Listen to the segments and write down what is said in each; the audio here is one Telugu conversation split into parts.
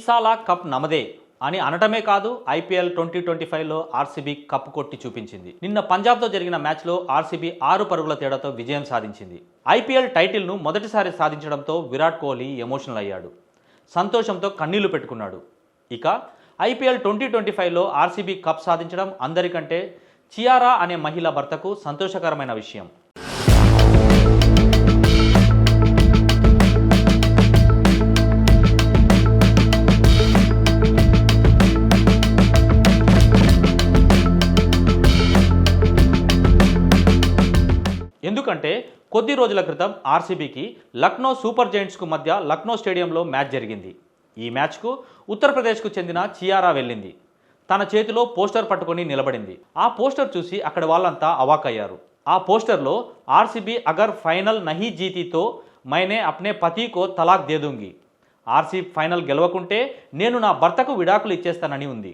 ఈసాలా కప్ నమదే అని అనటమే కాదు ఐపీఎల్ ట్వంటీ ట్వంటీ ఫైవ్లో ఆర్సీబీ కప్ కొట్టి చూపించింది. నిన్న పంజాబ్తో జరిగిన మ్యాచ్లో ఆర్సీబీ ఆరు పరుగుల తేడాతో విజయం సాధించింది. ఐపీఎల్ టైటిల్ను మొదటిసారి సాధించడంతో విరాట్ కోహ్లీ ఎమోషనల్ అయ్యాడు. సంతోషంతో కన్నీళ్ళు పెట్టుకున్నాడు. ఇక ఐపీఎల్ ట్వంటీ ట్వంటీ ఫైవ్లో ఆర్సీబీ కప్ సాధించడం అందరికంటే చియారా అనే మహిళ భర్తకు సంతోషకరమైన విషయం. ఎందుకంటే కొద్ది రోజుల క్రితం ఆర్సీబీకి లక్నో సూపర్ జైంట్స్కు మధ్య లక్నో స్టేడియంలో మ్యాచ్ జరిగింది. ఈ మ్యాచ్కు ఉత్తరప్రదేశ్కు చెందిన చియారా వెళ్ళింది. తన చేతిలో పోస్టర్ పట్టుకొని నిలబడింది. ఆ పోస్టర్ చూసి అక్కడ వాళ్ళంతా అవాకయ్యారు ఆ పోస్టర్లో ఆర్సీబీ అగర్ ఫైనల్ నహీ జీతీతో మైనే అప్నే పతికో తలాక్ దేదుంగి ఆర్సీ ఫైనల్ గెలవకుంటే నేను నా భర్తకు విడాకులు ఇచ్చేస్తానని ఉంది.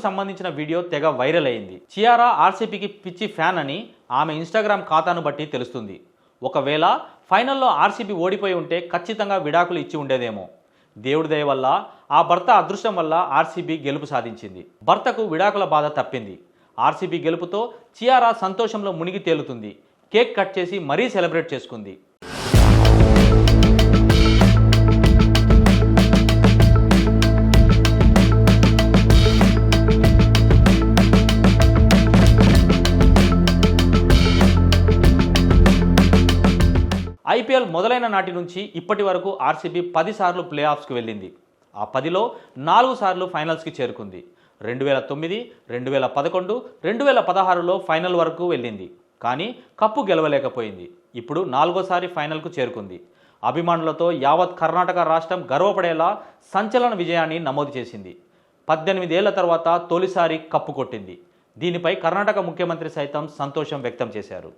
సంబంధించిన వీడియో తెగ వైరల్ అయింది. చియారా ఆర్సీపీకి పిచ్చి ఫ్యాన్ అని ఆమె ఇన్స్టాగ్రామ్ ఖాతాను బట్టి తెలుస్తుంది. ఒకవేళ ఫైనల్లో ఆర్సీబీ ఓడిపోయి ఉంటే ఖచ్చితంగా విడాకులు ఇచ్చి ఉండేదేమో. దేవుడి దయ వల్ల ఆ భర్త అదృష్టం వల్ల ఆర్సీబీ గెలుపు సాధించింది. భర్తకు విడాకుల బాధ తప్పింది. ఆర్సీబీ గెలుపుతో చియారా సంతోషంలో మునిగి తేలుతుంది. కేక్ కట్ చేసి మరీ సెలబ్రేట్ చేసుకుంది. ఐపీఎల్ మొదలైన నాటి నుంచి ఇప్పటి వరకు ఆర్సీబీ పదిసార్లు ప్లే ఆఫ్స్కి వెళ్ళింది. ఆ పదిలో నాలుగు సార్లు ఫైనల్స్కి చేరుకుంది. రెండు వేల తొమ్మిది రెండు వేల పదకొండు రెండు వేల పదహారులో ఫైనల్ వరకు వెళ్ళింది. కానీ కప్పు గెలవలేకపోయింది. ఇప్పుడు నాలుగోసారి ఫైనల్కు చేరుకుంది. అభిమానులతో యావత్ కర్ణాటక రాష్ట్రం గర్వపడేలా సంచలన విజయాన్ని నమోదు చేసింది. పద్దెనిమిదేళ్ళ తర్వాత తొలిసారి కప్పు కొట్టింది. దీనిపై కర్ణాటక ముఖ్యమంత్రి సైతం సంతోషం వ్యక్తం చేశారు.